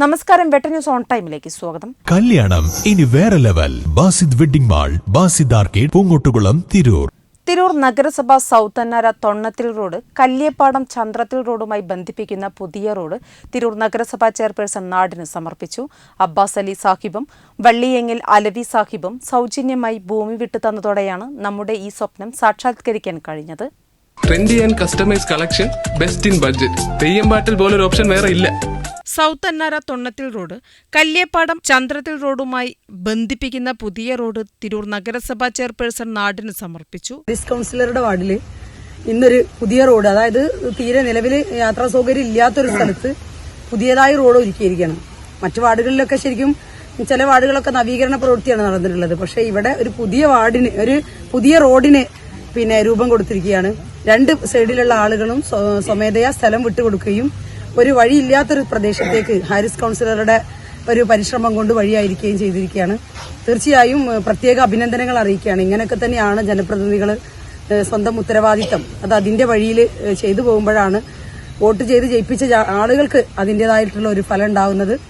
നമസ്കാരം butter news on ടൈമിലേക്ക് സ്വാഗതം. കല്യാണം ഇനി വേറെ level. Basid wedding mall Basid arcade Poongottukulam Tirur. Tirur നഗരസഭ സൗത്ത് അന്നാര തൊണ്ണത്തിൽ റോഡ് കല്യേപ്പാടം ചന്ദ്രത്തിൽ റോഡുമായി ബന്ധിപ്പിക്കുന്ന പുതിയ റോഡ് തിരൂർ നഗരസഭാ ചെയർപേഴ്സൺ നാടിന് സമർപ്പിച്ചു. അബ്ബാസ് അലി സാഹിബും വള്ളിയെങ്ങിൽ അലവി സാഹിബും സൗജന്യമായി ഭൂമി വിട്ടു തന്നതോടെയാണ് നമ്മുടെ ഈ സ്വപ്നം സാക്ഷാത്കരിക്കാൻ കഴിഞ്ഞത്. Trendy and customise collection best in budget Theyyam പാട്ടിൽ പോലൊരു ഓപ്ഷൻ വേറെ ഇല്ല. സൗത്ത് അന്നാര തൊണ്ണത്തിൽ റോഡ് കല്യേപ്പാടം ചന്ദ്രത്തിൽ റോഡുമായി ബന്ധിപ്പിക്കുന്ന പുതിയ റോഡ് തിരൂർ നഗരസഭാ ചെയർപേഴ്സൺ നാടിന് സമർപ്പിച്ചു. ഡിസ് കൗൺസിലറുടെ വാർഡിൽ ഇന്നൊരു പുതിയ റോഡ് അതായത് തീരെ നിലവിൽ യാത്രാ സൗകര്യം ഇല്ലാത്തൊരു സ്ഥലത്ത് പുതിയതായി റോഡ് ഒരുക്കിയിരിക്കുകയാണ് മറ്റു വാർഡുകളിലൊക്കെ ശരിക്കും ചില വാർഡുകളൊക്കെ നവീകരണ പ്രവൃത്തിയാണ് നടന്നിട്ടുള്ളത്. പക്ഷേ ഇവിടെ ഒരു പുതിയ വാർഡിന് ഒരു പുതിയ റോഡിന് പിന്നെ രൂപം കൊടുത്തിരിക്കുകയാണ്. രണ്ട് സൈഡിലുള്ള ആളുകളും സ്വ- സ്വമേധയാ സ്ഥലം വിട്ടുകൊടുക്കുകയും ഒരു വഴിയില്ലാത്തൊരു പ്രദേശത്തേക്ക് ഹാരിസ് കൗൺസിലറുടെ ഒരു പരിശ്രമം കൊണ്ട് വഴിയായിരിക്കുകയും ചെയ്തിരിക്കുകയാണ്. തീർച്ചയായും പ്രത്യേക അഭിനന്ദനങ്ങൾ അറിയിക്കുകയാണ്. ഇങ്ങനെയൊക്കെ തന്നെയാണ് ജനപ്രതിനിധികൾ സ്വന്തം ഉത്തരവാദിത്തം. അത് അതിന്റെ വഴിയിൽ ചെയ്തു പോകുമ്പോഴാണ് വോട്ട് ചെയ്ത് ജയിപ്പിച്ച ആളുകൾക്ക് അതിന്റെതായിട്ടുള്ള ഒരു ഫലം ഉണ്ടാവുന്നത്.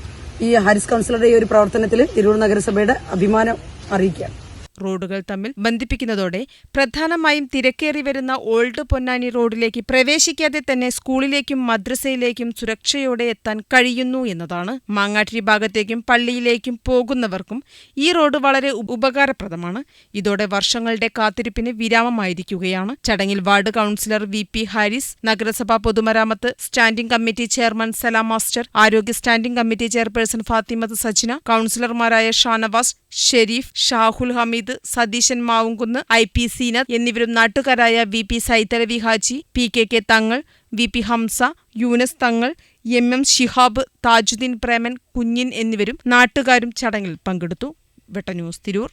ഈ ഹാരിസ് കൗൺസിലറുടെ ഈ ഒരു പ്രവർത്തനത്തിൽ തിരൂർ നഗരസഭയുടെ അഭിമാനം അറിയിക്കുകയാണ്. റോഡുകൾ തമ്മിൽ ബന്ധിപ്പിക്കുന്നതോടെ പ്രധാനമായും തിരക്കേറി വരുന്ന ഓൾഡ് പൊന്നാനി റോഡിലേക്ക് പ്രവേശിക്കാതെ തന്നെ സ്കൂളിലേക്കും മദ്രസയിലേക്കും സുരക്ഷയോടെ എത്താൻ കഴിയുന്നു എന്നതാണ് മാങ്ങാട്ടിരി ഭാഗത്തേക്കും പള്ളിയിലേക്കും പോകുന്നവർക്കും ഈ റോഡ് വളരെ ഉപകാരപ്രദമാണ്. ഇതോടെ വർഷങ്ങളുടെ കാത്തിരിപ്പിന് വിരാമമായിരിക്കുകയാണ്. ചടങ്ങിൽ ward councillor V P Haris നഗരസഭാ പൊതുമരാമത്ത് standing committee chairman Salam master ആരോഗ്യ standing committee chairperson Fathimath Sajina കൌൺസിലർമാരായ Shanavas Sharif Shahul Hameed Satheesan Mavumkunnu I P Seenath എന്നിവരും നാട്ടുകാരായ V P Saithalavi Haji P K K Thangal V P Hamsa Yoonus Thangal M M Shihab Thajuddeen Preman Kunjin എന്നിവരും നാട്ടുകാരും ചടങ്ങിൽ പങ്കെടുത്തു. വെട്ട news Tirur.